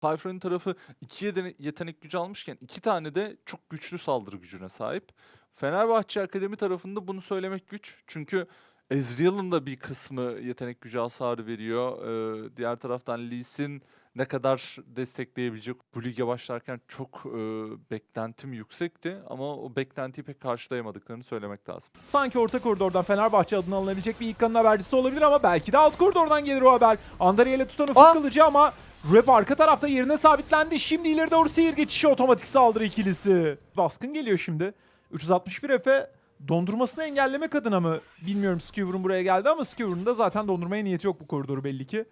Cypher'ın tarafı iki yetenek gücü almışken iki tane de çok güçlü saldırı gücüne sahip. Fenerbahçe Akademi tarafında bunu söylemek güç. Çünkü Ezreal'ın da bir kısmı yetenek gücü hasarı veriyor. Ee, diğer taraftan Lee Sin ne kadar destekleyebilecek bu lige başlarken çok e, beklentim yüksekti ama o beklentiyi pek karşılayamadıklarını söylemek lazım. Sanki orta koridordan Fenerbahçe adına alınabilecek bir ilk kanın habercisi olabilir ama belki de alt koridordan gelir o haber. Andrea ile tutan ufuk kılıcı ama Rap arka tarafta yerine sabitlendi. Şimdi ileri doğru seyir geçişi otomatik saldırı ikilisi. Baskın geliyor şimdi. 361 Efe dondurmasını engellemek adına mı bilmiyorum Skewer'ın buraya geldi ama Skewer'ın da zaten dondurmaya niyeti yok bu koridoru belli ki.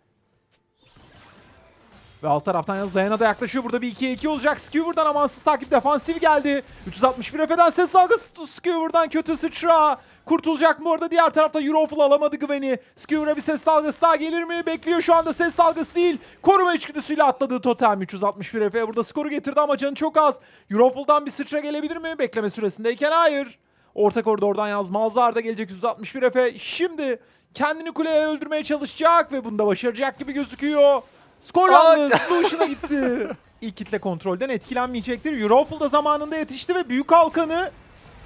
Ve alt taraftan yalnız Dayana da yaklaşıyor. Burada bir 2'ye 2 olacak. Skewer'dan amansız takip defansif geldi. 361 Efe'den ses dalgası Skewer'dan kötü sıçra. Kurtulacak mı orada? Diğer tarafta Euroful alamadı Gwen'i. Skewer'a bir ses dalgası daha gelir mi? Bekliyor şu anda ses dalgası değil. Koruma içgüdüsüyle atladığı totem 361 Efe. Burada skoru getirdi ama canı çok az. Euroful'dan bir sıçra gelebilir mi? Bekleme süresindeyken hayır. Orta koridordan yaz Malzar da gelecek 161 Efe. Şimdi kendini kuleye öldürmeye çalışacak ve bunu da başaracak gibi gözüküyor. Skor yalnız Lucian'a gitti. İlk kitle kontrolden etkilenmeyecektir. Euroful da zamanında yetişti ve büyük halkanı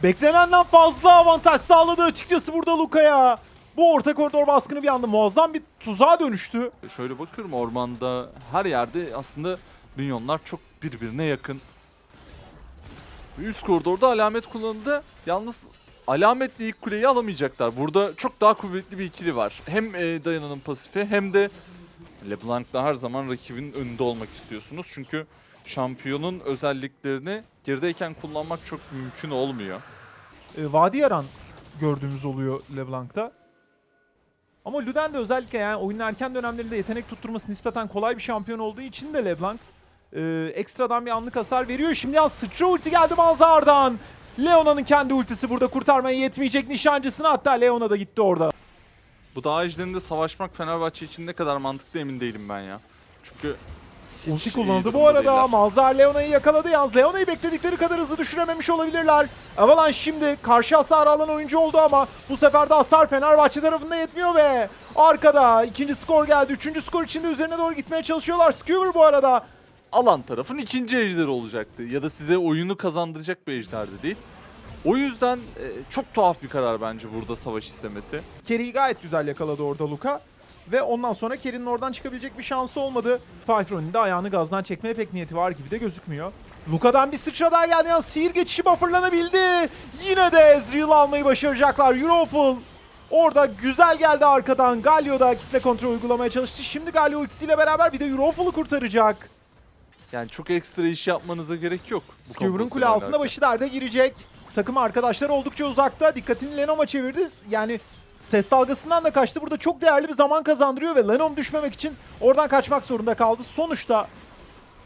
beklenenden fazla avantaj sağladı açıkçası burada Luka'ya. Bu orta koridor baskını bir anda muazzam bir tuzağa dönüştü. Şöyle bakıyorum ormanda her yerde aslında minyonlar çok birbirine yakın. Üst koridorda alamet kullanıldı. Yalnız alametle ilk kuleyi alamayacaklar. Burada çok daha kuvvetli bir ikili var. Hem e, Dayana'nın pasifi hem de LeBlanc'la her zaman rakibin önünde olmak istiyorsunuz. Çünkü şampiyonun özelliklerini gerideyken kullanmak çok mümkün olmuyor. e, Vadi Yaran gördüğümüz oluyor LeBlanc'ta. Ama Luden de özellikle yani oyunun erken dönemlerinde yetenek tutturması nispeten kolay bir şampiyon olduğu için de LeBlanc e, ekstradan bir anlık hasar veriyor. Şimdi ya sıçra ulti geldi Malzahar'dan. Leona'nın kendi ultisi burada kurtarmaya yetmeyecek nişancısına hatta Leona da gitti orada. Bu dağ ejderinde savaşmak Fenerbahçe için ne kadar mantıklı emin değilim ben ya. Çünkü Ulti kullanıldı bu arada. değiller. Malzahar Leona'yı yakaladı yalnız. Leona'yı bekledikleri kadar hızlı düşürememiş olabilirler. Avalanche şimdi karşı hasar alan oyuncu oldu ama bu sefer de hasar Fenerbahçe tarafında yetmiyor ve arkada ikinci skor geldi. Üçüncü skor için de üzerine doğru gitmeye çalışıyorlar. Skewer bu arada. alan tarafın ikinci ejderi olacaktı. Ya da size oyunu kazandıracak bir ejder de değil. O yüzden e, çok tuhaf bir karar bence burada savaş istemesi. Kerry'i gayet güzel yakaladı orada Luka. Ve ondan sonra Kerry'nin oradan çıkabilecek bir şansı olmadı. Fifron'un de ayağını gazdan çekmeye pek niyeti var gibi de gözükmüyor. Luka'dan bir sıçra daha geldi. Yani sihir geçişi bufferlanabildi. Yine de Ezreal almayı başaracaklar. Euroful orada güzel geldi arkadan. Galio da kitle kontrol uygulamaya çalıştı. Şimdi Galio ultisiyle beraber bir de Euroful'u kurtaracak. Yani çok ekstra iş yapmanıza gerek yok. Skewer'ın kule altında başı derde girecek. Takım arkadaşları oldukça uzakta. Dikkatini Lenom'a çevirdi. Yani ses dalgasından da kaçtı. Burada çok değerli bir zaman kazandırıyor ve Lenom düşmemek için oradan kaçmak zorunda kaldı. Sonuçta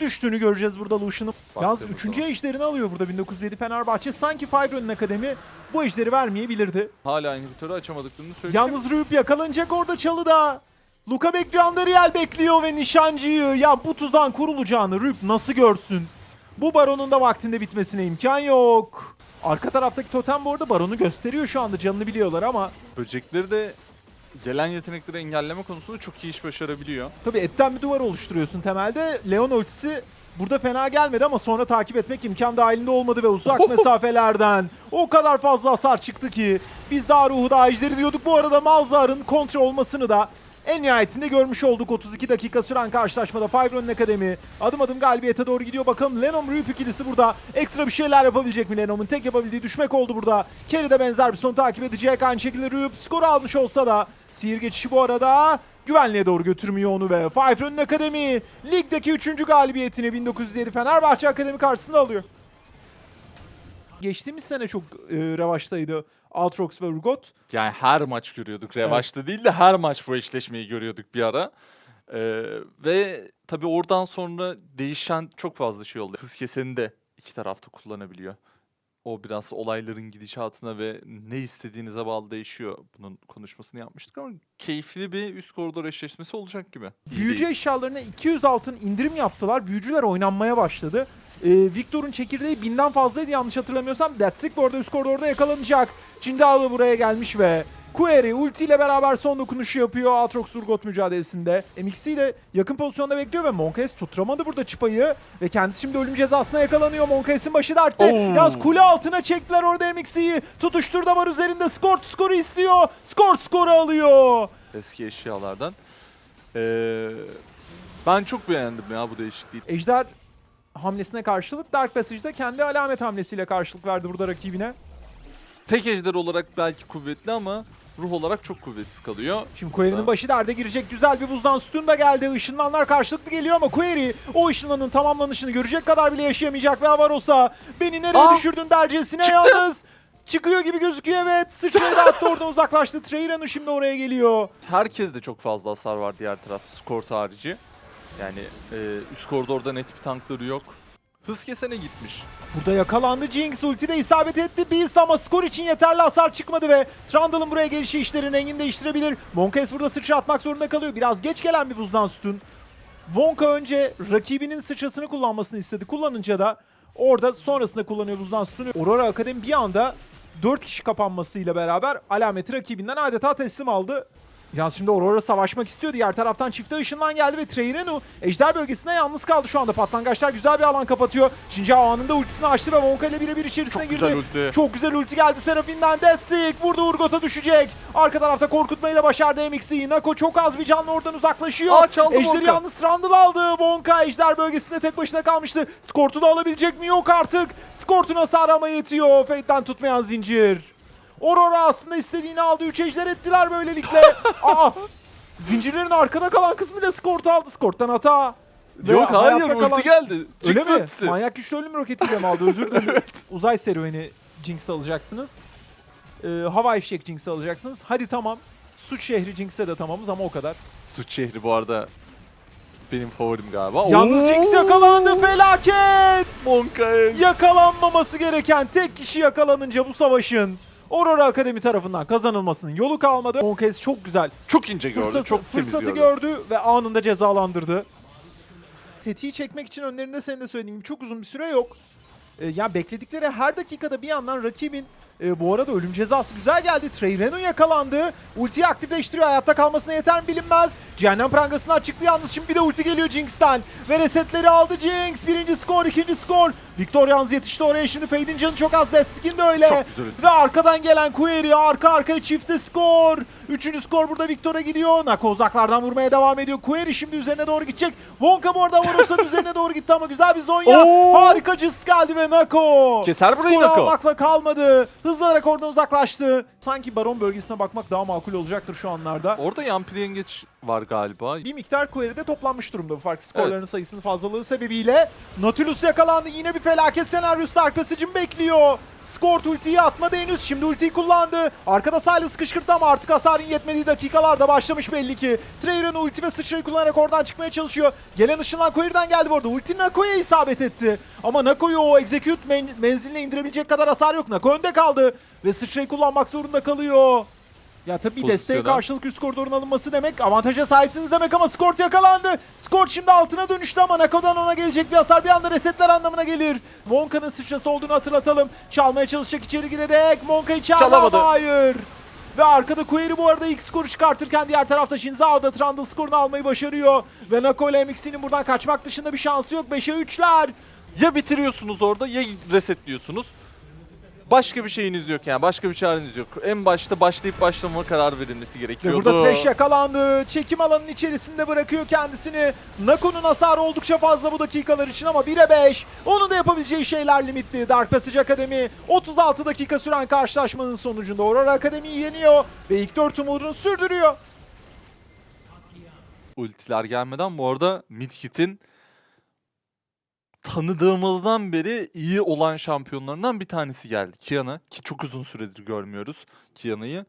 düştüğünü göreceğiz burada Lucian'ın. Yalnız Baktığımız 3. zaman. ejderini alıyor burada 1907 Fenerbahçe. Sanki Fibron'un akademi bu ejderi vermeyebilirdi. Hala inhibitörü açamadıklarını söyleyeyim. Yalnız Rüyüp yakalanacak orada çalıda. Luka bekliyor, Andariel bekliyor ve nişancıyı. Ya bu tuzağın kurulacağını Rüyüp nasıl görsün? Bu baronun da vaktinde bitmesine imkan yok. Arka taraftaki totem bu arada baronu gösteriyor şu anda canını biliyorlar ama Böcekleri de gelen yetenekleri engelleme konusunda çok iyi iş başarabiliyor. tabii etten bir duvar oluşturuyorsun temelde. Leon ultisi burada fena gelmedi ama sonra takip etmek imkan dahilinde olmadı ve uzak mesafelerden o kadar fazla hasar çıktı ki biz daha ruhu da ejderi diyorduk. Bu arada Malzar'ın kontra olmasını da en nihayetinde görmüş olduk 32 dakika süren karşılaşmada Fibron'un Akademi adım adım galibiyete doğru gidiyor. Bakalım Lenom Rüyüp ikilisi burada ekstra bir şeyler yapabilecek mi Lenom'un? Tek yapabildiği düşmek oldu burada. Kerry de benzer bir son takip edecek. Aynı şekilde Rüyüp skoru almış olsa da sihir geçişi bu arada güvenliğe doğru götürmüyor onu ve Fibron'un Akademi ligdeki 3. galibiyetini 1907 Fenerbahçe Akademi karşısında alıyor. Geçtiğimiz sene çok e, revaçtaydı Aatrox ve Urgot. Yani her maç görüyorduk. Revaçta değil de her maç bu eşleşmeyi görüyorduk bir ara. Ee, ve tabii oradan sonra değişen çok fazla şey oldu. Hız keseni de iki tarafta kullanabiliyor. O biraz olayların gidişatına ve ne istediğinize bağlı değişiyor. Bunun konuşmasını yapmıştık ama keyifli bir üst koridor eşleşmesi olacak gibi. İyi Büyücü değil. eşyalarına 200 altın indirim yaptılar. Büyücüler oynanmaya başladı. Ee, Victor'un çekirdeği binden fazlaydı yanlış hatırlamıyorsam. Datsik bu arada üst koridorda yakalanacak. Cindalo buraya gelmiş ve Query ulti ile beraber son dokunuşu yapıyor Aatrox Urgot mücadelesinde. MXC de yakın pozisyonda bekliyor ve Monkaes tutturamadı burada çıpayı. Ve kendisi şimdi ölüm cezasına yakalanıyor. Monkaes'in başı dertte. Oo. Yalnız kule altına çektiler orada MXC'yi. Tutuştur da var üzerinde. Skort skoru istiyor. Skort skoru alıyor. Eski eşyalardan. Ee, ben çok beğendim ya bu değişikliği. Ejder hamlesine karşılık Dark Passage'da kendi alamet hamlesiyle karşılık verdi burada rakibine. Tek ejder olarak belki kuvvetli ama ruh olarak çok kuvvetsiz kalıyor. Şimdi Query'nin başı derde girecek. Güzel bir buzdan sütun da geldi. Işınlanlar karşılıklı geliyor ama Query o ışınlanın tamamlanışını görecek kadar bile yaşayamayacak ve Avaros'a beni nereye Aa! düşürdün dercesine Çıktı. yalnız. Çıkıyor gibi gözüküyor evet. Sıçrayı da attı oradan uzaklaştı. Treyranu şimdi oraya geliyor. Herkes de çok fazla hasar var diğer taraf skort harici. Yani e, üst koridorda net bir tankları yok. Hız kesene gitmiş. Burada yakalandı Jinx. Ulti de isabet etti. Beast ama skor için yeterli hasar çıkmadı ve Trundle'ın buraya gelişi işlerin rengini değiştirebilir. Monkaes burada sıçra atmak zorunda kalıyor. Biraz geç gelen bir buzdan sütun. Wonka önce rakibinin sıçrasını kullanmasını istedi. Kullanınca da orada sonrasında kullanıyor buzdan sütunu. Aurora Akademi bir anda 4 kişi kapanmasıyla beraber alameti rakibinden adeta teslim aldı. Yalnız şimdi Aurora savaşmak istiyor. Diğer taraftan çifte ışından geldi ve Treyrenu ejder bölgesinde yalnız kaldı şu anda. Patlangaçlar güzel bir alan kapatıyor. Shinjao anında ultisini açtı ve Wonka ile birebir içerisine Çok girdi. güzel ulti. Çok güzel ulti geldi Serafin'den. Deadsik burada Urgot'a düşecek. Arka tarafta korkutmayı da başardı MX'i. Nako çok az bir canlı oradan uzaklaşıyor. Aa, çaldı Ejder'i Wonka. yalnız Trundle aldı. Wonka ejder bölgesinde tek başına kalmıştı. Skort'u da alabilecek mi? Yok artık. Skort'un hasarı ama yetiyor. Fate'den tutmayan zincir. Aurora aslında istediğini aldı. Üç ejder ettiler böylelikle. Aa! Zincirlerin arkada kalan kısmıyla Skort aldı. Skort'tan hata. Ve Yok hayır ulti kalan- geldi. Öyle Jinx mi? ultisi. Manyak güçlü ölüm roketiyle mi aldı? Özür dilerim. Uzay serüveni Jinx alacaksınız. Ee, hava fişek Jinx alacaksınız. Hadi tamam. Suç şehri Jinx'e de tamamız ama o kadar. Suç şehri bu arada benim favorim galiba. Yalnız Oo! Jinx yakalandı. Felaket! Monkaes. Yakalanmaması gereken tek kişi yakalanınca bu savaşın Aurora Akademi tarafından kazanılmasının yolu kalmadı. Monkes çok güzel Çok ince gördü. fırsatı, çok temiz fırsatı gördü. gördü ve anında cezalandırdı. Tetiği çekmek için önlerinde senin de söylediğin gibi çok uzun bir süre yok. Ee, yani bekledikleri her dakikada bir yandan rakibin e, bu arada ölüm cezası güzel geldi. Trey Reno yakalandı. Ultiyi aktifleştiriyor. Hayatta kalmasına yeter mi bilinmez. Cehennem prangasından çıktı yalnız. Şimdi bir de ulti geliyor Jinx'ten. Ve resetleri aldı Jinx. Birinci skor, ikinci skor. Victor yalnız yetişti oraya. Şimdi Fade'in canı çok az. Death Skin de öyle. Ve arkadan gelen Query arka arkaya çifte skor. Üçüncü skor burada Victor'a gidiyor. Nako uzaklardan vurmaya devam ediyor. Query şimdi üzerine doğru gidecek. Wonka bu arada Varos'un üzerine doğru gitti ama güzel bir Zonya. Oo! Harika cist geldi ve Nako. Keser burayı Skoru Nako. almakla kalmadı. Hızlanarak oradan uzaklaştı. Sanki Baron bölgesine bakmak daha makul olacaktır şu anlarda. Orada Yampiri Yengeç var galiba. Bir miktar query'de toplanmış durumda bu farklı skorların sayısının fazlalığı sebebiyle. Nautilus yakalandı. Yine bir felaket senaryosu Passage'ın bekliyor. Skort ultiyi atmadı henüz. Şimdi ultiyi kullandı. Arkada Silas kışkırttı ama artık hasarın yetmediği dakikalarda başlamış belli ki. Treyren ulti ve sıçrayı kullanarak oradan çıkmaya çalışıyor. Gelen ışınlan Query'den geldi bu arada. Ulti Nako'ya isabet etti. Ama Nako'yu o execute men- menziline indirebilecek kadar hasar yok. Nako önde kaldı. Ve sıçrayı kullanmak zorunda kalıyor. Ya tabii bir desteğe karşılık üst koridorun alınması demek avantaja sahipsiniz demek ama Skort yakalandı. Skort şimdi altına dönüştü ama Nako'dan ona gelecek bir hasar bir anda resetler anlamına gelir. Monka'nın sıçrası olduğunu hatırlatalım. Çalmaya çalışacak içeri girerek Monka içeride Çalamadı. ama hayır. Ve arkada Query bu arada ilk skoru çıkartırken diğer tarafta Shinzao da Trundle skorunu almayı başarıyor. Ve Nako ile MX'nin buradan kaçmak dışında bir şansı yok. 5'e 3'ler. Ya bitiriyorsunuz orada ya resetliyorsunuz. Başka bir şeyiniz yok yani. Başka bir çareniz yok. En başta başlayıp başlamama karar verilmesi Ve gerekiyordu. burada Thresh yakalandı. Çekim alanının içerisinde bırakıyor kendisini. Nako'nun hasarı oldukça fazla bu dakikalar için ama 1'e 5. Onun da yapabileceği şeyler limitli. Dark Passage Akademi 36 dakika süren karşılaşmanın sonucunda Aurora Akademi'yi yeniyor ve ilk 4 umudunu sürdürüyor. Ultiler gelmeden bu arada Midhit'in tanıdığımızdan beri iyi olan şampiyonlarından bir tanesi geldi. Kiana ki çok uzun süredir görmüyoruz Kiana'yı.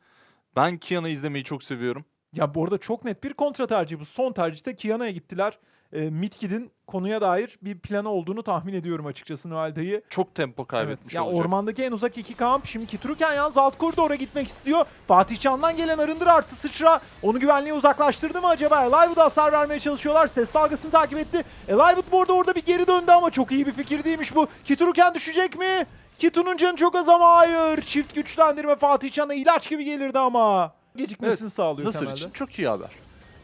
Ben Kiana'yı izlemeyi çok seviyorum. Ya bu arada çok net bir kontra tercih bu. Son tercihte Kiana'ya gittiler. E, Midkid'in konuya dair bir planı olduğunu tahmin ediyorum açıkçası Noel'deyi. Çok tempo kaybetmiş ya olacak. ormandaki en uzak iki kamp. Şimdi Kitruken yalnız alt koridora gitmek istiyor. Fatih Can'dan gelen arındır artı sıçra. Onu güvenliğe uzaklaştırdı mı acaba? Elivewood'a hasar vermeye çalışıyorlar. Ses dalgasını takip etti. Elivewood bu arada orada bir geri döndü ama çok iyi bir fikir değilmiş bu. Kitruken düşecek mi? Kitu'nun canı çok az ama hayır. Çift güçlendirme Fatih Can'a ilaç gibi gelirdi ama. gecikmesini sağlıyor Nasır temelde. için çok iyi haber.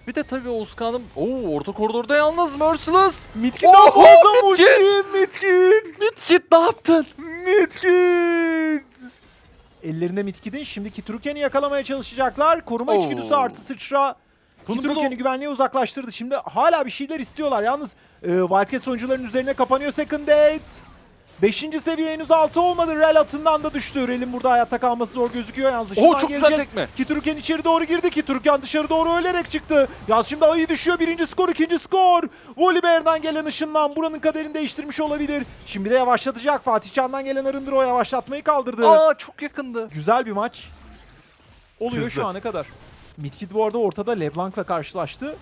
Bir de tabii Oğuzkan'ım Oo orta koridorda yalnız Merciless. Midkit'ten Oho, ulti. Midkit! Midkit. Midkit ne yaptın? Midkit. Ellerinde Midkit'in şimdi Kitruken'i yakalamaya çalışacaklar. Koruma Oo. içgüdüsü artı sıçra. Kitruken'i güvenliğe uzaklaştırdı. Şimdi hala bir şeyler istiyorlar. Yalnız e, Wildcats oyuncuların üzerine kapanıyor Second Date. Beşinci seviye henüz altı olmadı. Rel atından da düştü. Rel'in burada hayatta kalması zor gözüküyor yalnız. Oo çok güzel gelecek. tekme. Kitruken içeri doğru girdi. Kitruken dışarı doğru ölerek çıktı. Yalnız şimdi ayı düşüyor. Birinci skor, ikinci skor. Volibear'dan gelen ışından buranın kaderini değiştirmiş olabilir. Şimdi de yavaşlatacak. Fatih Can'dan gelen Arındır o yavaşlatmayı kaldırdı. Aa çok yakındı. Güzel bir maç. Oluyor Hızlı. şu ana kadar. Midkit bu arada ortada LeBlanc'la karşılaştı.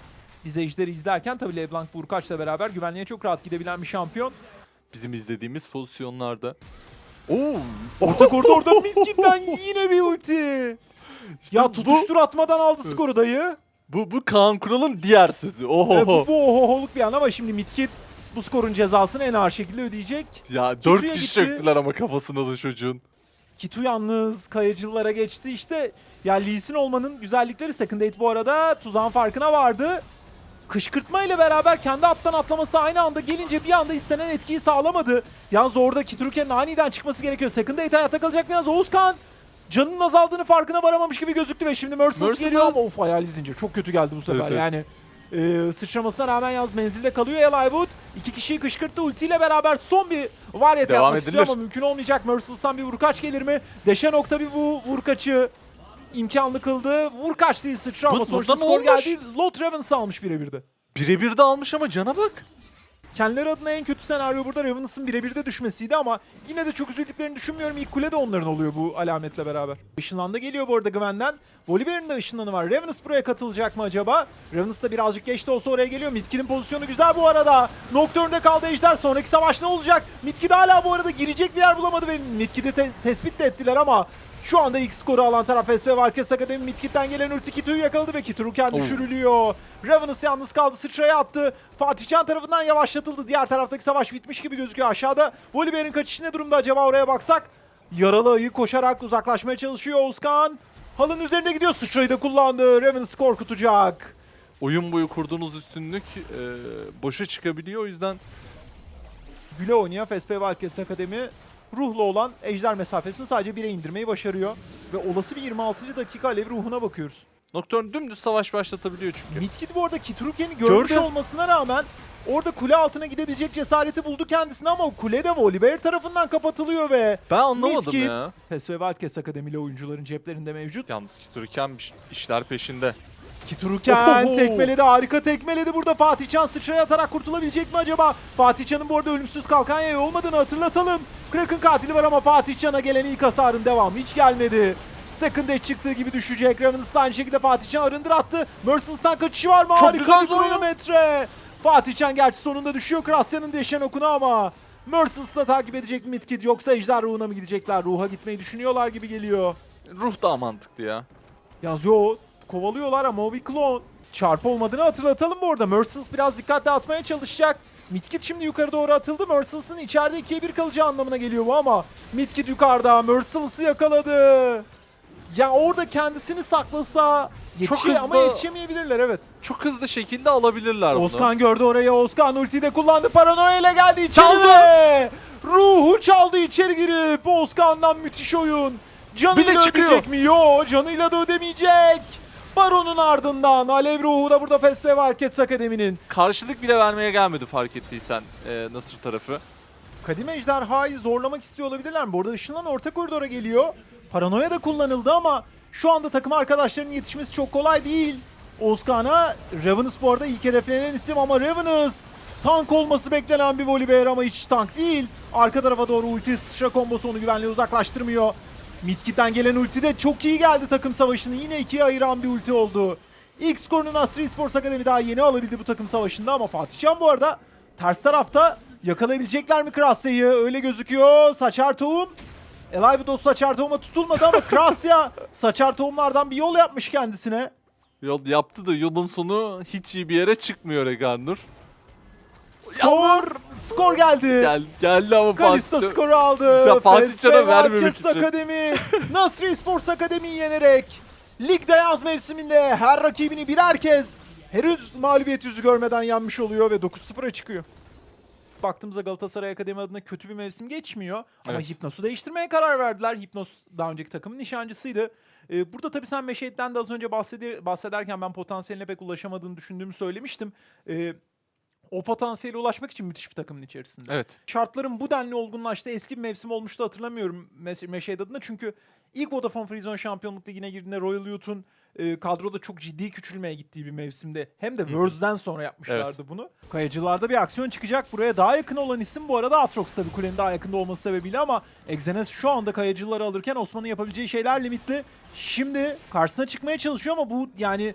Biz Ejder'i izlerken tabii LeBlanc Vurkaç'la beraber güvenliğe çok rahat gidebilen bir şampiyon. Bizim izlediğimiz pozisyonlarda. Oo. Orta koridorda Midkit'ten yine bir ulti. İşte ya bu- tutuştur atmadan aldı skoru dayı. Bu, bu Kaan Kural'ın diğer sözü. Oho. Ve bu, bu ohoholuk bir an ama şimdi Midkit bu skorun cezasını en ağır şekilde ödeyecek. Ya Kitu'ya dört kişi çöktüler ama kafasına da çocuğun. Kitu yalnız kayıcılara geçti işte. Ya Lee Sin olmanın güzellikleri Second Date bu arada tuzağın farkına vardı. Kışkırtma ile beraber kendi attan atlaması aynı anda gelince bir anda istenen etkiyi sağlamadı. Yalnız orada Kitruken'in aniden çıkması gerekiyor. Second Date hayatta kalacak yalnız Oğuzkan? Canının azaldığını farkına varamamış gibi gözüktü ve şimdi Merciless Merciless. geliyor ama of hayali zincir çok kötü geldi bu sefer Evet, evet. yani. Ee, sıçramasına rağmen yalnız menzilde kalıyor Eliwood. İki kişiyi kışkırttı ultiyle beraber son bir varyet Devam yapmak istiyor edilir. ama mümkün olmayacak. Merciless'tan bir vurkaç gelir mi? Deşe nokta bir bu vurkaçı imkanlı kıldı. Vurkaç değil sıçra ama Bu- sonuçta skor olmuş? geldi. Lot Ravens almış birebir de. Birebir de almış ama cana bak. Kendileri adına en kötü senaryo burada Ravens'ın birebir de düşmesiydi ama yine de çok üzüldüklerini düşünmüyorum. İlk kule de onların oluyor bu alametle beraber. Işınlandı geliyor bu arada Gwen'den. Volibear'ın da ışınlanı var. Ravens buraya katılacak mı acaba? Ravens da birazcık geç de olsa oraya geliyor. Midkid'in pozisyonu güzel bu arada. Nocturne'de kaldı Ejder. Sonraki savaş ne olacak? Midkid hala bu arada girecek bir yer bulamadı ve Midkid'i te- tespit de ettiler ama şu anda ilk skoru alan taraf SP Varkes Akademi Midkid'den gelen ulti Kitu'yu yakaladı ve Kituruken düşürülüyor. Ravenous yalnız kaldı sıçraya attı. Fatihcan tarafından yavaşlatıldı. Diğer taraftaki savaş bitmiş gibi gözüküyor aşağıda. Volibear'ın kaçışı ne durumda acaba oraya baksak? Yaralı ayı koşarak uzaklaşmaya çalışıyor Oğuzkan. Halın üzerinde gidiyor. Sıçrayı da kullandı. Ravens korkutacak. Oyun boyu kurduğunuz üstünlük e, boşa çıkabiliyor o yüzden Güle oynayan FSP Valkes Akademi ruhlu olan ejder mesafesini sadece 1'e indirmeyi başarıyor. Ve olası bir 26. dakika alev ruhuna bakıyoruz. Nocturne dümdüz savaş başlatabiliyor çünkü. Midkit bu arada Kitruken'i görmüş Gördü. olmasına rağmen orada kule altına gidebilecek cesareti buldu kendisine ama o kule de Volibear tarafından kapatılıyor ve Ben anlamadım Midkit, ya. PES ve Wildcats Akademili oyuncuların ceplerinde mevcut. Yalnız Kituriken iş- işler peşinde. Kitruken Oho! tekmeledi harika tekmeledi burada Fatihcan sıçraya atarak kurtulabilecek mi acaba? Fatihcan'ın bu arada ölümsüz kalkan yayı olmadığını hatırlatalım. Kraken katili var ama Fatihcan'a gelen ilk hasarın devamı hiç gelmedi. Second Edge çıktığı gibi düşecek. Ravenous da aynı şekilde Fatihcan arındır attı. Merciless'tan kaçışı var mı? Çok Harika bir kronometre. Fatihcan gerçi sonunda düşüyor. Krasya'nın deşen okuna ama. Merciless da takip edecek mi Midkid yoksa Ejder Ruhuna mı gidecekler? Ruha gitmeyi düşünüyorlar gibi geliyor. Ruh daha mantıklı ya. Yalnız yo kovalıyorlar ama o bir klon. Çarpı olmadığını hatırlatalım bu arada. Merciless biraz dikkatli atmaya çalışacak. Midkit şimdi yukarı doğru atıldı. Merciless'ın içeride 2'ye 1 kalacağı anlamına geliyor bu ama Midkit yukarıda. Merciless'ı yakaladı. Ya orada kendisini saklasa yetişe ama hızlı- yetişemeyebilirler evet. Çok hızlı şekilde alabilirler bunu. Oskan gördü orayı. Oskan ultiyi de kullandı. Paranoya ile geldi içeri. Çaldı. ve Ruhu çaldı içeri girip. Oskan'dan müthiş oyun. Canıyla ödeyecek mi? Yo canıyla da ödemeyecek. Baron'un ardından Alev Ruhu da burada Feste ve Arkets Akademi'nin. Karşılık bile vermeye gelmedi fark ettiysen e, Nasır tarafı. Kadim Ejderha'yı zorlamak istiyor olabilirler mi? Bu arada ışınlan orta koridora geliyor. Paranoya da kullanıldı ama şu anda takım arkadaşlarının yetişmesi çok kolay değil. Ozkan'a Ravenous bu arada ilk hedeflenen isim ama Ravenous tank olması beklenen bir Volibear ama hiç tank değil. Arka tarafa doğru ulti sıçra kombosu onu güvenliğe uzaklaştırmıyor. Midkit'ten gelen ulti de çok iyi geldi takım savaşını. Yine ikiye ayıran bir ulti oldu. İlk skorunu Nasri Sports Akademi daha yeni alabildi bu takım savaşında ama Fatih Can bu arada ters tarafta yakalayabilecekler mi Krasya'yı? Öyle gözüküyor. Saçar tohum. Elive Dot saçar tohuma tutulmadı ama Krasya saçar tohumlardan bir yol yapmış kendisine. Yol yaptı da yolun sonu hiç iyi bir yere çıkmıyor Eganur. Skor! Skor geldi. Gel, geldi ama Kalista Fatih. skoru aldı. Ya Fatih Can'a vermemek için. Akademi, Nasri Sports Akademi'yi yenerek Ligde yaz mevsiminde her rakibini birer kez henüz mağlubiyet yüzü görmeden yenmiş oluyor ve 9-0'a çıkıyor. Baktığımızda Galatasaray Akademi adına kötü bir mevsim geçmiyor. Ama Evet. Hipnos'u değiştirmeye karar verdiler. Hipnos daha önceki takımın nişancısıydı. Ee, burada tabii sen Meşehit'ten de az önce bahseder, bahsederken ben potansiyeline pek ulaşamadığını düşündüğümü söylemiştim. Ee, o potansiyele ulaşmak için müthiş bir takımın içerisinde. Evet. Şartların bu denli olgunlaştı. Eski bir mevsim olmuştu hatırlamıyorum Mes- Meşehit adına. Çünkü ilk Vodafone Freezone Şampiyonluk Ligi'ne girdiğinde Royal Youth'un e, kadroda çok ciddi küçülmeye gittiği bir mevsimde. Hem de Worlds'den sonra yapmışlardı bunu. Kayacılarda bir aksiyon çıkacak. Buraya daha yakın olan isim bu arada Atrox tabii kulenin daha yakında olması sebebiyle ama Exenes şu anda kayacıları alırken Osman'ın yapabileceği şeyler limitli. Şimdi karşısına çıkmaya çalışıyor ama bu yani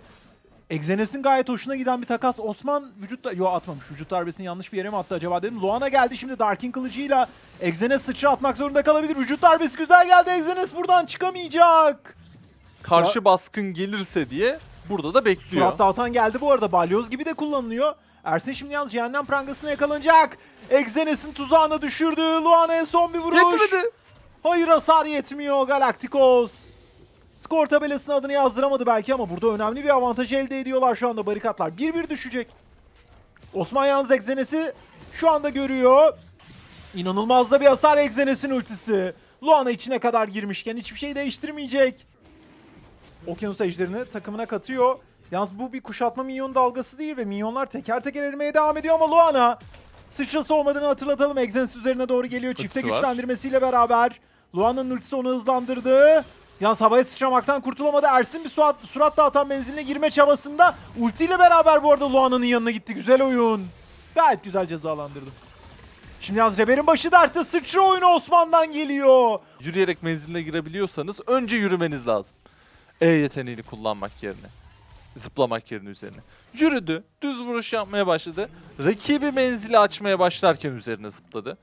Exenes'in gayet hoşuna giden bir takas. Osman vücut da... Yo atmamış. Vücut darbesini yanlış bir yere mi attı acaba dedim. Luana geldi şimdi Darkin kılıcıyla. Exenes sıçra atmak zorunda kalabilir. Vücut darbesi güzel geldi. Exenes buradan çıkamayacak. Karşı baskın gelirse diye burada da bekliyor. Surat dağıtan geldi bu arada. Balyoz gibi de kullanılıyor. Ersin şimdi yalnız cehennem prangasına yakalanacak. Exenes'in tuzağına düşürdü. Luana'ya son bir vuruş. Yetmedi. Hayır hasar yetmiyor Galacticos. Skor tabelasının adını yazdıramadı belki ama burada önemli bir avantaj elde ediyorlar şu anda barikatlar. 1-1 düşecek. Osman yalnız Exenes'i şu anda görüyor. İnanılmaz da bir hasar Exenes'in ultisi. Luana içine kadar girmişken hiçbir şey değiştirmeyecek. Okyanus ejderini takımına katıyor. Yalnız bu bir kuşatma minyon dalgası değil ve minyonlar teker teker erimeye devam ediyor ama Luana sıçrası olmadığını hatırlatalım. Exenes üzerine doğru geliyor. Çifte var. güçlendirmesiyle beraber. Luana'nın ultisi onu hızlandırdı. Yalnız havaya sıçramaktan kurtulamadı. Ersin bir surat, surat dağıtan benzinle girme çabasında. Ultiyle beraber bu arada Luana'nın yanına gitti. Güzel oyun. Gayet güzel cezalandırdı. Şimdi yalnız Reber'in başı dertte sıçra oyunu Osman'dan geliyor. Yürüyerek menziline girebiliyorsanız önce yürümeniz lazım. E yeteneğini kullanmak yerine. Zıplamak yerine üzerine. Yürüdü. Düz vuruş yapmaya başladı. Rakibi menzili açmaya başlarken üzerine zıpladı.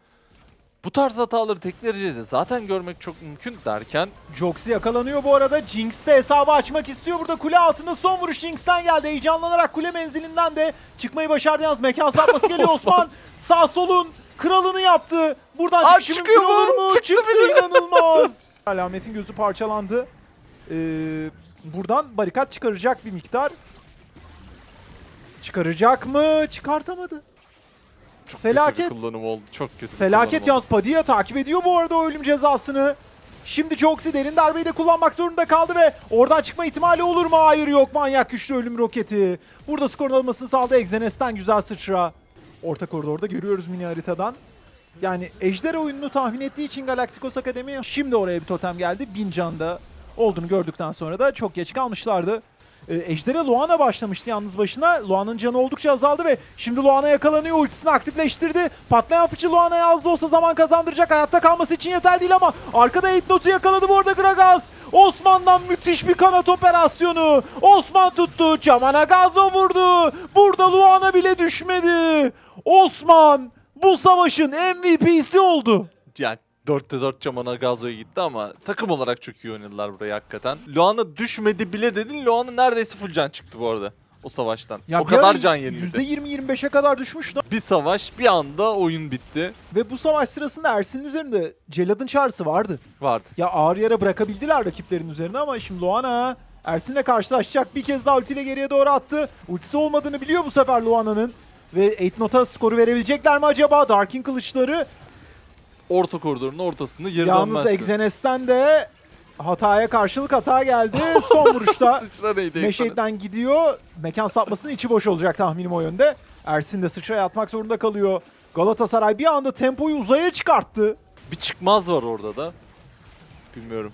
Bu tarz hataları tek derecede zaten görmek çok mümkün derken Joxy yakalanıyor bu arada. Jinx de hesabı açmak istiyor. Burada kule altında son vuruş Jinx'ten geldi. Heyecanlanarak kule menzilinden de çıkmayı başardı. Yalnız mekan sapması geliyor Osman. Sağ solun kralını yaptı. Buradan Aa, çıkışı çıkıyor olur mu? Çıktı Çıktı bile. inanılmaz. Alametin gözü parçalandı. Ee, buradan barikat çıkaracak bir miktar. Çıkaracak mı? Çıkartamadı. Çok Felaket. kötü bir kullanım oldu. Çok kötü bir Felaket kullanım yalnız Padilla takip ediyor bu arada o ölüm cezasını. Şimdi Joxy derin darbeyi de kullanmak zorunda kaldı ve oradan çıkma ihtimali olur mu? Hayır yok manyak güçlü ölüm roketi. Burada skorun alınmasını sağladı Exenes'ten güzel sıçra. Orta koridorda görüyoruz mini haritadan. Yani Ejder oyununu tahmin ettiği için Galacticos Akademi şimdi oraya bir totem geldi. Bin canda olduğunu gördükten sonra da çok geç kalmışlardı. Ee, Ejder'e Luana başlamıştı yalnız başına. Luana'nın canı oldukça azaldı ve şimdi Luana yakalanıyor. Ultisini aktifleştirdi. Patlayan fıçı Luana'ya az da olsa zaman kazandıracak. Hayatta kalması için yeterli değil ama arkada Eidnot'u yakaladı bu arada Gragas. Osman'dan müthiş bir kanat operasyonu. Osman tuttu. Çamana Gazo vurdu. Burada Luana bile düşmedi. Osman bu savaşın MVP'si oldu. Yani 4'te 4 Camana Gazo'ya gitti ama takım olarak çok iyi oynadılar burayı hakikaten. Luana düşmedi bile dedin. Luana neredeyse full can çıktı bu arada o savaştan. o bir kadar can yenildi. %20-25'e kadar düşmüştü. Bir savaş bir anda oyun bitti. Ve bu savaş sırasında Ersin'in üzerinde Celad'ın çağrısı vardı. Vardı. Ya ağır yere bırakabildiler rakiplerin üzerine ama şimdi Luana Ersin'le karşılaşacak. Bir kez daha ultiyle geriye doğru attı. Ultisi olmadığını biliyor bu sefer Luana'nın. Ve 8 nota skoru verebilecekler mi acaba? Darkin kılıçları. Orta koridorun ortasında geri Yalnız dönmezsin. Exenes'ten de hataya karşılık hata geldi. Son vuruşta? Meşehit'ten gidiyor. Mekan sapmasının içi boş olacak tahminim o yönde. Ersin de sıçraya atmak zorunda kalıyor. Galatasaray bir anda tempoyu uzaya çıkarttı. Bir çıkmaz var orada da. Bilmiyorum.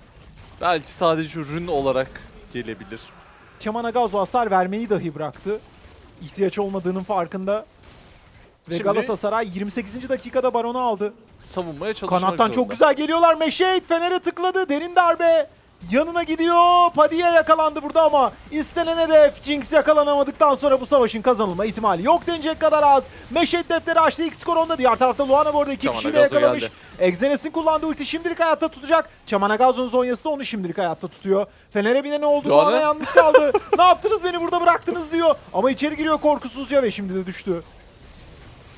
Belki sadece ürün olarak gelebilir. Çamana Gazo hasar vermeyi dahi bıraktı. İhtiyaç olmadığının farkında. Ve Şimdi- Galatasaray 28. dakikada Baron'u aldı. Savunmaya çalışmak Kanattan zorunda. çok güzel geliyorlar. Meşehit Fener'e tıkladı. Derin darbe. Yanına gidiyor. Padilla yakalandı burada ama istenen hedef Jinx yakalanamadıktan sonra bu savaşın kazanılma ihtimali yok denecek kadar az. Meşet defteri açtı. ilk skor onda. Diğer tarafta Luana bu arada iki kişiyi de yakalamış. Exenes'in kullandığı ulti şimdilik hayatta tutacak. Çamanagazo'nun zonyası da onu şimdilik hayatta tutuyor. Fener'e bine ne oldu? Luana? Luana yalnız kaldı. ne yaptınız beni burada bıraktınız diyor. Ama içeri giriyor korkusuzca ve şimdi de düştü.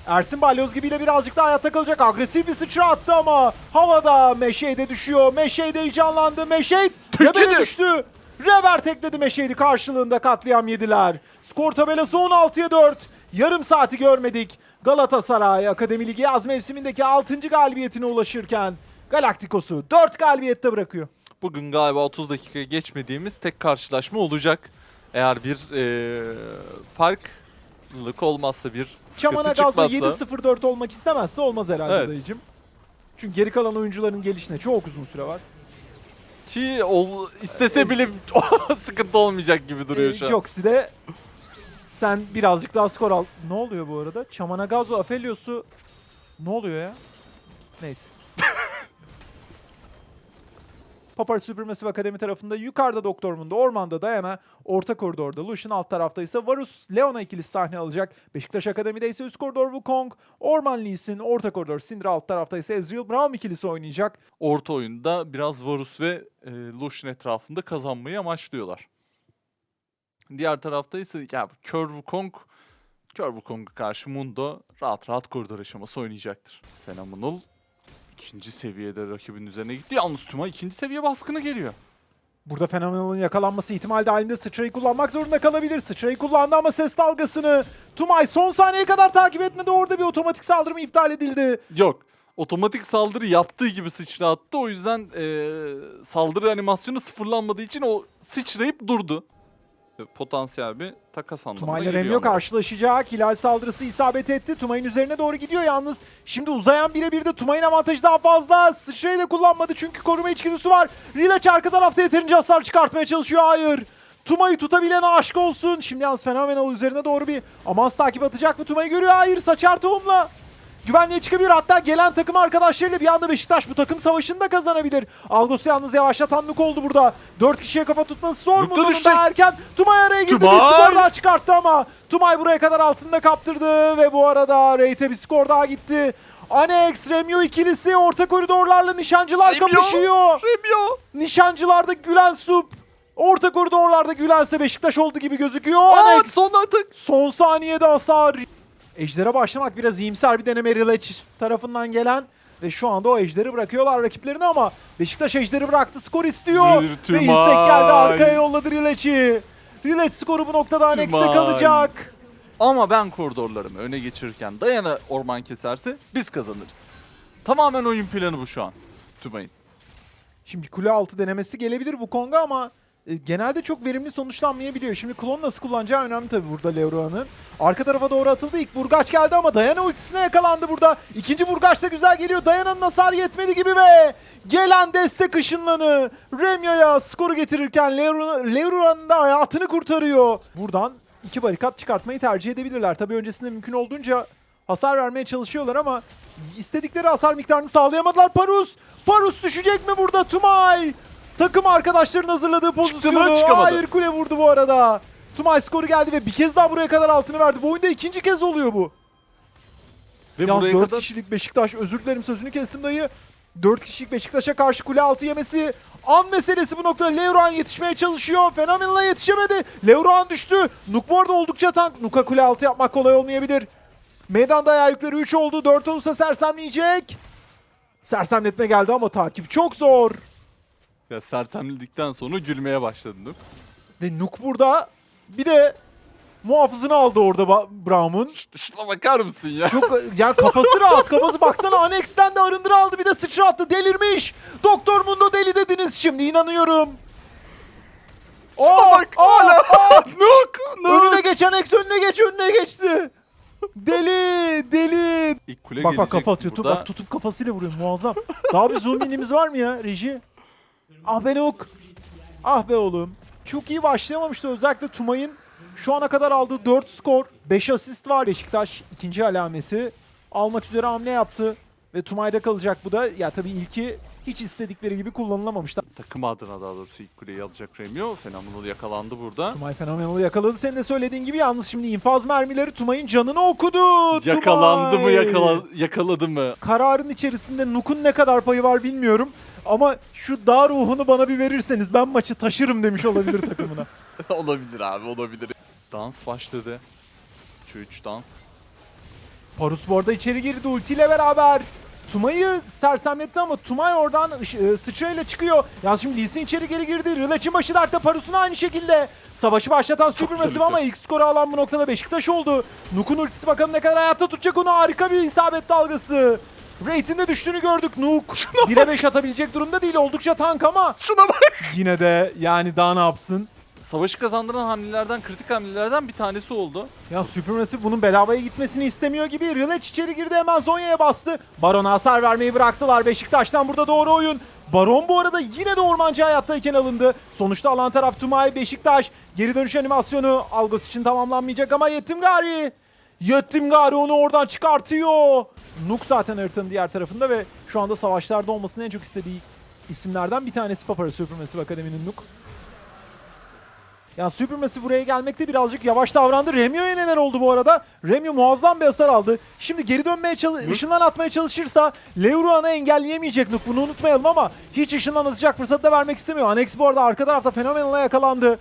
Ersin Balyoz gibiyle birazcık daha hayatta kalacak. Agresif bir sıçra attı ama havada Meşey de düşüyor. Meşey de heyecanlandı. Meşey Tekini. düştü. Reber tekledi Meşeydi karşılığında katliam yediler. Skor tabelası 16'ya 4. Yarım saati görmedik. Galatasaray Akademi Ligi yaz mevsimindeki 6. galibiyetine ulaşırken Galaktikos'u 4 galibiyette bırakıyor. Bugün galiba 30 dakika geçmediğimiz tek karşılaşma olacak. Eğer bir eee farklılık olmazsa bir sıkıntı Çamana Gazo çıkmazsa. 7-0-4 olmak istemezse olmaz herhalde Evet. dayıcım. Çünkü geri kalan oyuncuların gelişine çok uzun süre var. Ki ol, istese bile sıkıntı olmayacak gibi duruyor Ee, şu an. Joxy de sen birazcık daha skor al. Ne oluyor bu arada? Çamanagazo Aphelios'u ne oluyor ya? Neyse. Papar Supermassive Akademi tarafında yukarıda Doktor Mundo, ormanda Dayana, orta koridorda Lucian, alt tarafta ise Varus, Leona ikilisi sahne alacak. Beşiktaş Akademi'de ise üst koridor Wukong, Orman Lee Sin, orta koridor Syndra, alt tarafta ise Ezreal Braum ikilisi oynayacak. Orta oyunda biraz Varus ve e, Lucian etrafında kazanmayı amaçlıyorlar. Diğer tarafta ise ya Kör Wukong Kör Wukong'a karşı Mundo rahat rahat koridor aşaması oynayacaktır. Phenomenal ikinci seviyede rakibin üzerine gitti. Yalnız Tuma ikinci seviye baskını geliyor. Burada Phenomenal'ın yakalanması ihtimali dahilinde sıçrayı kullanmak zorunda kalabilir. Sıçrayı kullandı ama ses dalgasını Tumay son saniyeye kadar takip etmedi. Orada bir otomatik saldırı mı iptal edildi? Yok. Otomatik saldırı yaptığı gibi sıçrattı. O yüzden e, saldırı animasyonu sıfırlanmadığı için o sıçrayıp durdu. E, Potansiyel bir takas anlamına Tumay ile geliyor Remyo karşılaşacak. Hilal saldırısı isabet etti. Tumay'ın üzerine doğru gidiyor yalnız. Şimdi uzayan birebir de Tumay'ın avantajı daha fazla. Sıçrayı da kullanmadı çünkü koruma içgüdüsü var. Rilaç arka tarafta yeterince hasar çıkartmaya çalışıyor. Hayır. Tumay'ı tutabilen aşk olsun. Şimdi yalnız Fenomenal üzerine doğru bir Amaz takip atacak mı? Tumay'ı görüyor. Hayır. Saçar tohumla. Güvenliğe çıkabilir. Hatta gelen takım arkadaşlarıyla bir anda Beşiktaş bu takım savaşını da kazanabilir. Algos'u yalnız yavaşlatan Nuk oldu burada. 4 kişiye kafa tutması zor. Nuk da Munda'nın düşecek. daha erken. Tumay araya girdi. Bir Tumay! skor daha çıkarttı ama Tumay buraya kadar altında kaptırdı ve bu arada Rate'e bir skor daha gitti. Anex, Remyo ikilisi orta koridorlarla nişancılar Remyo! kapışıyor. Remyo! Nişancılarda Gülen Sup. Orta koridorlarda Gülense Beşiktaş oldu gibi gözüküyor. Aa, Anex. son atak. Son saniyede hasar. Ejder'e başlamak biraz iyimser bir deneme Rileç tarafından gelen. Ve şu anda o Ejder'i bırakıyorlar rakiplerine ama Beşiktaş Ejder'i bıraktı skor istiyor. Bir Ve. İnsek geldi arkaya yolladı Rileç'i. Rileç skoru bu noktada Annex'te Tümay. kalacak. Ama ben koridorlarımı öne geçirirken Dayana orman keserse biz kazanırız. Tamamen oyun planı bu şu an. Tümay'ın. Şimdi kule altı denemesi gelebilir Wukong'a ama e, genelde çok verimli sonuçlanmayabiliyor. Şimdi klon nasıl kullanacağı önemli tabii burada Leroy'un. Arka tarafa doğru atıldı. İlk vurgaç geldi ama Dayana ultisine yakalandı burada. İkinci vurgaç da güzel geliyor. Dayana'nın hasar yetmedi gibi ve gelen destek ışınlanı Remyo'ya skoru getirirken Leroy'un da hayatını kurtarıyor. Buradan iki barikat çıkartmayı tercih edebilirler. Tabii öncesinde mümkün olduğunca hasar vermeye çalışıyorlar ama istedikleri hasar miktarını sağlayamadılar. Parus! Parus düşecek mi burada Tumay? Takım arkadaşların hazırladığı pozisyonu. çıkamadı. Hayır kule vurdu bu arada. Tumay skoru geldi ve bir kez daha buraya kadar altını verdi. Bu oyunda ikinci kez oluyor bu. Ve Yalnız buraya 4 kadar kişilik Beşiktaş özür dilerim sözünü kestim dayı. 4 kişilik Beşiktaş'a karşı kule altı yemesi an meselesi bu noktada. Leroy yetişmeye çalışıyor. Fenomenal'a yetişemedi. Leroy düştü. Nuk bu arada oldukça tank. Nuk'a kule altı yapmak kolay olmayabilir. Meydanda ayağı yükleri 3 oldu. 4 olursa sersemleyecek. Sersemletme geldi ama takip çok zor. Ya sersemledikten sonra gülmeye başladım. Ve Nuk burada bir de muhafızını aldı orada Braum'un. Şuna bakar mısın ya? Çok ya kafası rahat. Kafası baksana Annex'ten de arındır aldı. Bir de sıçrattı. Delirmiş. Doktor Mundo deli dediniz şimdi inanıyorum. Şuna Aa, bak aa, hala. aa! Nuk! Nuk! Önüne geç Annex önüne geç önüne geçti. Deli deli. İlk kule Bak bak kafa atıyor. Burada. bak tutup kafasıyla vuruyor muazzam. Daha bir zoom inimiz var mı ya reji? Ah be Nuk. Ah be oğlum. Çok iyi başlayamamıştı özellikle Tumay'ın şu ana kadar aldığı 4 skor, 5 asist var Beşiktaş ikinci alameti almak üzere hamle yaptı ve Tumay'da kalacak bu da. Ya tabii ilki hiç istedikleri gibi kullanılamamıştı. Takım adına daha doğrusu ilk kuleyi alacak Remyo. Phenomenal yakalandı burada. Tumay fenomenal yakaladı. Senin de söylediğin gibi yalnız şimdi infaz mermileri Tumay'ın canını okudu. Yakalandı mı Tumay! yakala, yakaladı mı? kararın içerisinde Nuk'un ne kadar payı var bilmiyorum. Ama şu dağ ruhunu bana bir verirseniz ben maçı taşırım demiş olabilir takımına. olabilir abi olabilir. Dans başladı. 3-3 dans. Parus bu arada içeri girdi ultiyle beraber. Tumay'ı sersemletti ama Tumay oradan e, sıçrayla çıkıyor. Yalnız şimdi Lee Sin içeri geri girdi. Rileç'in başı dertte Parus'un aynı şekilde. Savaşı başlatan Supermassive ama ilk skoru alan bu noktada Beşiktaş oldu. Nuk'un ultisi bakalım ne kadar hayatta tutacak onu. Harika bir isabet dalgası. Rate'in de düştüğünü gördük Nuk. 1'e 5 atabilecek durumda değil. Oldukça tank ama Şuna bak. yine de yani daha ne yapsın? Savaşı kazandıran hamlelerden, kritik hamlelerden bir tanesi oldu. Ya Supermassive bunun bedavaya gitmesini istemiyor gibi. Rileç içeri girdi hemen Zonya'ya bastı. Baron'a hasar vermeyi bıraktılar. Beşiktaş'tan burada doğru oyun. Baron bu arada yine de ormancı hayattayken alındı. Sonuçta alan taraf Tumay Beşiktaş. Geri dönüş animasyonu Algos için tamamlanmayacak ama Yetimgari. Yetimgari onu oradan çıkartıyor. Nuk zaten haritanın diğer tarafında ve şu anda savaşlarda olmasını en çok istediği isimlerden bir tanesi Papara Supermassive Akademi'nin Nuk. Ya Supermassive buraya gelmekte birazcık yavaş davrandı. Remio'ya neler oldu bu arada? Remio muazzam bir hasar aldı. Şimdi geri dönmeye çalış ışınlan atmaya çalışırsa Leuruan'ı engelleyemeyecek Nuk. Bunu unutmayalım ama hiç ışınlan atacak fırsat da vermek istemiyor. Anex bu arada arka tarafta Phenomenal'a yakalandı.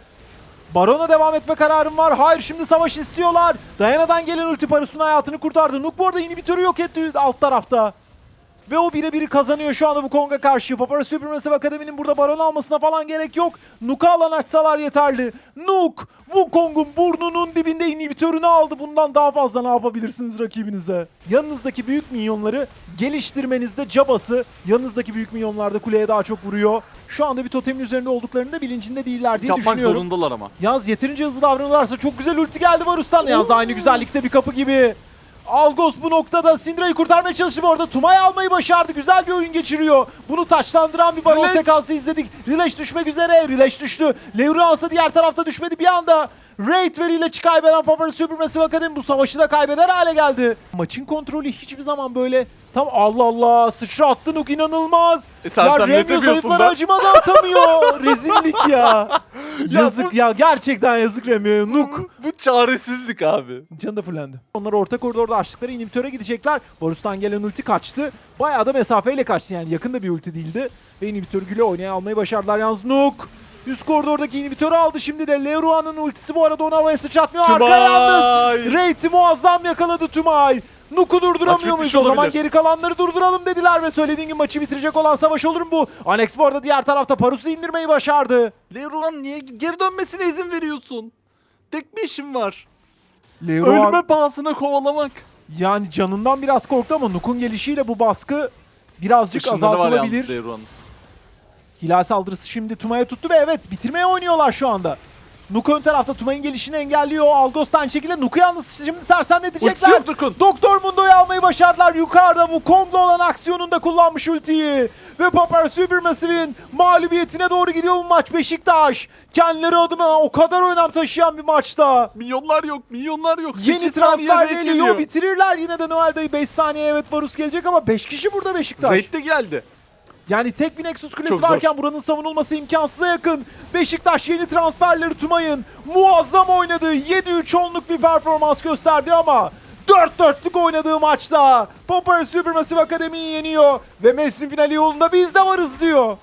Baron'a devam etme kararım var. Hayır şimdi savaş istiyorlar. Dayana'dan gelen ulti Parus'un hayatını kurtardı. Nuk bu arada inhibitörü yok etti alt tarafta. Ve o birebiri kazanıyor şu anda Wukong'a karşı. Papara Supermassive Akademi'nin burada baron almasına falan gerek yok. Nuk'a alan açsalar yeterli. Nuk, Wukong'un burnunun dibinde inhibitörünü aldı. Bundan daha fazla ne yapabilirsiniz rakibinize? Yanınızdaki büyük minyonları geliştirmenizde cabası. Yanınızdaki büyük minyonlar da kuleye daha çok vuruyor. Şu anda bir totemin üzerinde olduklarının da bilincinde değiller diye Yapmak düşünüyorum. zorundalar ama. Yalnız yeterince hızlı davranırlarsa çok güzel ulti geldi Varus'tan. Yalnız aynı güzellikte bir kapı gibi. Algos bu noktada Syndra'yı kurtarmaya çalıştı bu arada. Tumay almayı başardı. Güzel bir oyun geçiriyor. Bunu taçlandıran bir Rileç. sekansı izledik. Rileç düşmek üzere. Rileç düştü. Leuransa diğer tarafta düşmedi bir anda. Raid ve Rileç'i kaybeden Papara Supermassive Academy bu savaşı da kaybeder hale geldi. Maçın kontrolü hiçbir zaman böyle tam Allah Allah sıçra attı Nuk inanılmaz. E, ya Remyo sersemletemiyorsun zayıflara da. acımadı atamıyor. Rezillik ya. Yazık bu- ya gerçekten yazık Remyo'ya. Nuk. Bu, çaresizlik abi. Canı da fullendi. Onlar orta koridorda açtıkları inhibitöre gidecekler. Varus'tan gelen ulti kaçtı. Bayağı da mesafeyle kaçtı yani yakında bir ulti değildi. Ve inhibitörü güle oynaya almayı başardılar yalnız Nuk. Üst koridordaki inhibitörü aldı şimdi de Lerua'nın ultisi bu arada onu havaya sıçratmıyor. Arka Tümay! yalnız. Raid'i muazzam yakaladı Tümay. Nuk'u durduramıyor muyuz? O zaman geri kalanları durduralım dediler ve söylediğin gibi maçı bitirecek olan savaş olur mu bu? Anex bu arada diğer tarafta Parus'u indirmeyi başardı. Leroy'un niye geri dönmesine izin veriyorsun? Tek bir işim var. Leroy Ölme pahasına kovalamak. yani canından biraz korktu ama Nuk'un gelişiyle bu baskı birazcık Işınları var yalnız azaltılabilir. Hilal saldırısı şimdi Tuma'ya tuttu ve evet bitirmeye oynuyorlar şu anda. Nuk ön tarafta Tuma'nın gelişini engelliyor. Algos'tan aynı şekilde Nuk'u yalnız şimdi sersemletecekler. Doktor Mundo'yu almayı başardılar. Yukarıda Wukong'la olan aksiyonunda kullanmış ultiyi. Ve Papar Supermassive'in mağlubiyetine doğru gidiyor bu maç Beşiktaş. Kendileri adına o kadar önem taşıyan bir maçta. Milyonlar yok, milyonlar yok. Yeni transfer geliyor. Bitirirler yine de Noel dayı 5 saniye evet Varus gelecek ama 5 kişi burada Beşiktaş. Raid de geldi. Yani tek bir Nexus kulesi Çok zor. varken buranın savunulması imkansıza yakın. Beşiktaş yeni transferleri Tumay'ın muazzam oynadığı 7-3-10'luk bir performans gösterdi ama 4-4'lük oynadığı maçta Popper Supermassive Akademi'yi yeniyor ve mevsim finali yolunda biz de varız diyor.